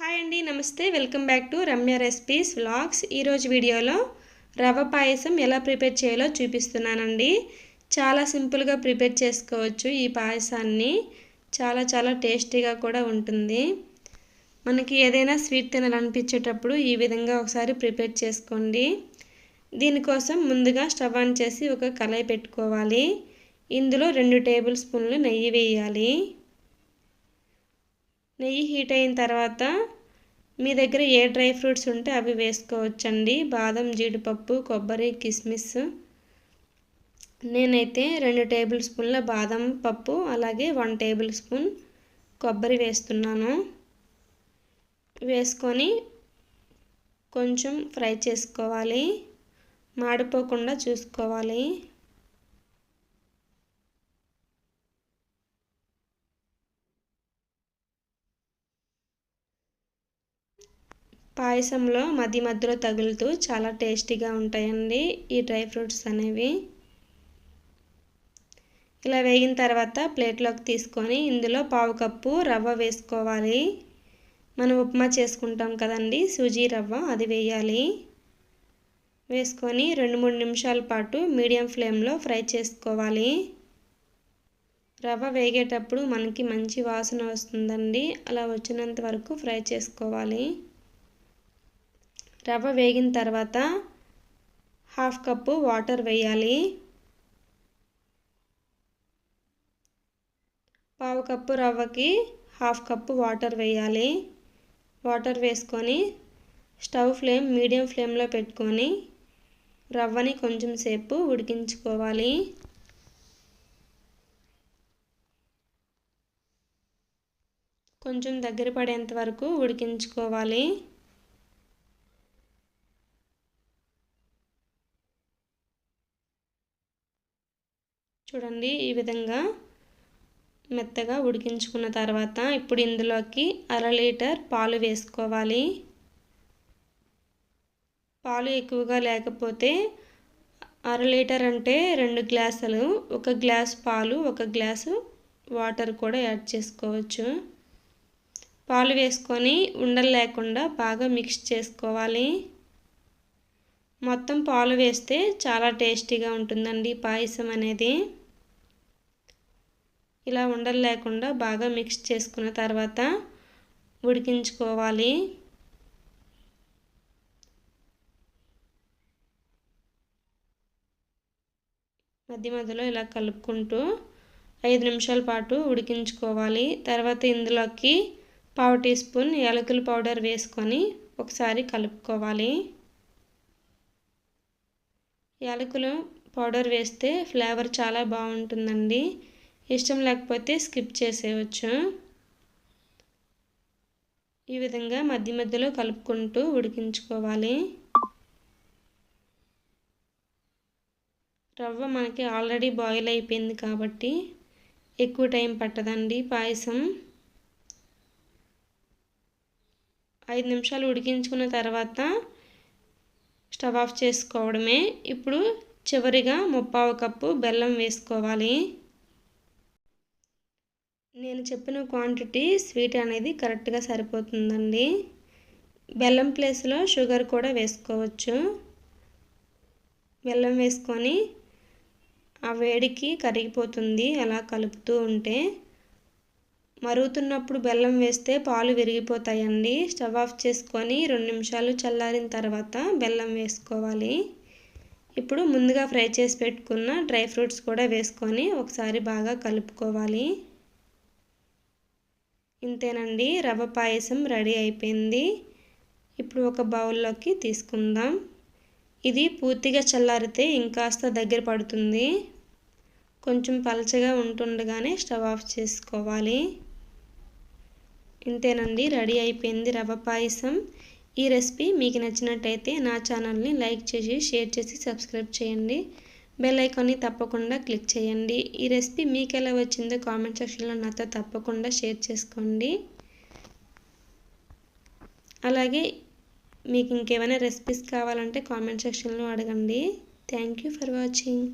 Hi అండి నమస్తే. Welcome back to Ramya recipes vlogs. ఈరోజు వీడియోలో రవ్వ పాయసం ఎలా ప్రిపేర్ చేయాలో చూపిస్తున్నానండి. చాలా సింపుల్గా ప్రిపేర్ చేసుకోవచ్చు ఈ పాయసాన్ని. చాలా చాలా టేస్టీగా కూడా ఉంటుంది. మనకి ఏదైనా స్వీట్ తినాలనిపించేటప్పుడు ఈ విధంగా ఒకసారి ప్రిపేర్ చేసుకోండి. దీనికోసం ముందుగా స్టవ్ ఆన్ చేసి ఒక కళాయి పెట్టుకోవాలి. ఇందులో రెండు టేబుల్ స్పూన్లు నెయ్యి వేయాలి. నెయ్యి హీట్ అయిన తర్వాత మీ దగ్గర ఏ డ్రై ఫ్రూట్స్ ఉంటే అవి వేసుకోవచ్చండి. బాదం జీడిపప్పు కొబ్బరి కిస్మిస్. నేనైతే రెండు టేబుల్ స్పూన్ల బాదం పప్పు అలాగే వన్ టేబుల్ స్పూన్ కొబ్బరి వేస్తున్నాను. వేసుకొని కొంచెం ఫ్రై చేసుకోవాలి. మాడిపోకుండా చూసుకోవాలి. పాయసంలో మధ్య మధ్యలో తగులుతూ చాలా టేస్టీగా ఉంటాయండి ఈ డ్రై ఫ్రూట్స్ అనేవి. ఇలా వేగిన తర్వాత ప్లేట్లోకి తీసుకొని ఇందులో పావు కప్పు రవ్వ వేసుకోవాలి. మనం ఉప్మా చేసుకుంటాం కదండి సూజీ రవ్వ అది వేయాలి. వేసుకొని రెండు మూడు నిమిషాల పాటు మీడియం ఫ్లేమ్లో ఫ్రై చేసుకోవాలి. రవ్వ వేగేటప్పుడు మనకి మంచి వాసన వస్తుందండి అలా వచ్చినంత వరకు ఫ్రై చేసుకోవాలి. రవ్వ వేగిన తర్వాత హాఫ్ కప్పు వాటర్ వేయాలి. పావు కప్పు రవ్వకి హాఫ్ కప్పు వాటర్ వేయాలి. వాటర్ వేసుకొని స్టవ్ ఫ్లేమ్ మీడియం ఫ్లేమ్లో పెట్టుకొని రవ్వని కొంచెం సేపు ఉడికించుకోవాలి. కొంచెం దగ్గర పడేంత వరకు ఉడికించుకోవాలి. చూడండి ఈ విధంగా మెత్తగా ఉడికించుకున్న తర్వాత ఇప్పుడు ఇందులోకి అర లీటర్ పాలు వేసుకోవాలి. పాలు ఎక్కువగా లేకపోతే అర లీటర్ అంటే రెండు గ్లాసులు ఒక గ్లాస్ పాలు ఒక గ్లాసు వాటర్ కూడా యాడ్ చేసుకోవచ్చు. పాలు వేసుకొని ఉండలు లేకుండా బాగా మిక్స్ చేసుకోవాలి. మొత్తం పాలు వేస్తే చాలా టేస్టీగా ఉంటుందండి పాయసం అనేది. ఇలా ఉండలు లేకుండా బాగా మిక్స్ చేసుకున్న తర్వాత ఉడికించుకోవాలి. మధ్య మధ్యలో ఇలా కలుపుకుంటూ ఐదు నిమిషాల పాటు ఉడికించుకోవాలి. తర్వాత ఇందులోకి పావు టీ స్పూన్ యాలకుల పౌడర్ వేసుకొని ఒకసారి కలుపుకోవాలి. యాలకులు పౌడర్ వేస్తే ఫ్లేవర్ చాలా బాగుంటుందండి. ఇష్టం లేకపోతే స్కిప్ చేసేయచ్చు. ఈ విధంగా మధ్య మధ్యలో కలుపుకుంటూ ఉడికించుకోవాలి. రవ్వ మనకి ఆల్రెడీ బాయిల్ అయిపోయింది కాబట్టి ఎక్కువ టైం పట్టదండి పాయసం. ఐదు నిమిషాలు ఉడికించుకున్న తర్వాత స్టవ్ ఆఫ్ చేసుకోవడమే. ఇప్పుడు చివరిగా ముప్పావు కప్పు బెల్లం వేసుకోవాలి. నేను చెప్పిన క్వాంటిటీ స్వీట్ అనేది కరెక్ట్గా సరిపోతుందండి. బెల్లం ప్లేస్లో షుగర్ కూడా వేసుకోవచ్చు. బెల్లం వేసుకొని ఆ వేడికి కరిగిపోతుంది అలా కలుపుతూ ఉంటే. మరుగుతున్నప్పుడు బెల్లం వేస్తే పాలు విరిగిపోతాయండి. స్టవ్ ఆఫ్ చేసుకొని రెండు నిమిషాలు చల్లారిన తర్వాత బెల్లం వేసుకోవాలి. ఇప్పుడు ముందుగా ఫ్రై చేసి పెట్టుకున్న డ్రై ఫ్రూట్స్ కూడా వేసుకొని ఒకసారి బాగా కలుపుకోవాలి. ఇంతేనండి రవ్వ పాయసం రెడీ అయిపోయింది. ఇప్పుడు ఒక బౌల్లోకి తీసుకుందాం. ఇది పూర్తిగా చల్లారితే ఇంకాస్త దగ్గర పడుతుంది. కొంచెం పలచగా ఉంటుండగానే స్టవ్ ఆఫ్ చేసుకోవాలి. ఇంతేనండి రెడీ అయిపోయింది రవ్వ పాయసం. ఈ రెసిపీ మీకు నచ్చినట్టయితే నా ఛానల్ని లైక్ చేసి షేర్ చేసి సబ్స్క్రైబ్ చేయండి. బెల్ ఐకాన్ని తప్పకుండా క్లిక్ చేయండి. ఈ రెసిపీ మీకు ఎలా వచ్చిందో కామెంట్ సెక్షన్లో నాతో తప్పకుండా షేర్ చేసుకోండి. అలాగే మీకు ఇంకేమైనా రెసిపీస్ కావాలంటే కామెంట్ సెక్షన్లో అడగండి. Thank you for watching.